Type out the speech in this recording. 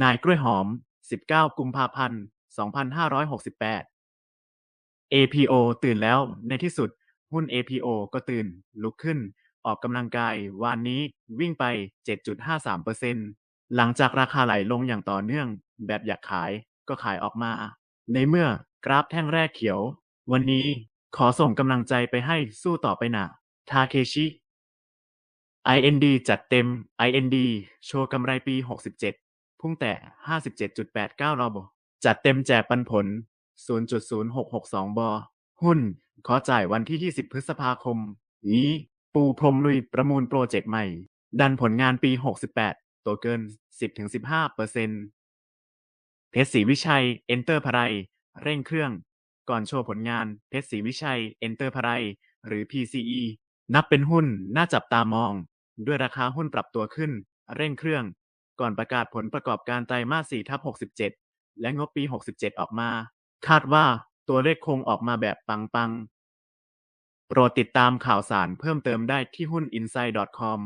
นายกล้วยหอม 19 กุมภาพันธ์ 2568 APO ตื่นแล้ว ในที่สุด หุ้น APO ก็ตื่น ลุกขึ้น ออกกำลังกายวานนี้วิ่งไป 7.53%หลังจากราคาไหลลงอย่างต่อเนื่อง แบบอยากขายก็ขายออกมา ในเมื่อกราฟแท่งแรกเขียว วันนี้ขอส่งกำลังใจไปให้สู้ต่อไปนะทาเคชิ IND จัดเต็ม IND โชว์กำไรปี 67 พุ่งแต่ 57.89 รอบจัดเต็มแจกปันผล 0.0662 บอ หุ้น ขอจ่ายวันที่ 20 พฤษภาคม นี้ ปูพรมลุยประมูลโปรเจกต์ใหม่ ดันผลงานปี 68 ตัวเกิน 10-15%เพชรศรีวิชัย เอนเตอร์พไรเร่งเครื่อง ก่อนโชว์ผลงานเพชรศรีวิชัย เอนเตอร์พไรหรือ PCE นับเป็นหุ้นน่าจับตามอง ด้วยราคาหุ้นปรับตัวขึ้น เร่งเครื่อง ก่อนประกาศผลประกอบการไตรมาส4ทับ67 และงบปี 67 ออกมา คาดว่าตัวเลขคงออกมาแบบปังๆ โปรดติดตามข่าวสารเพิ่มเติมได้ที่หุ้น inside.com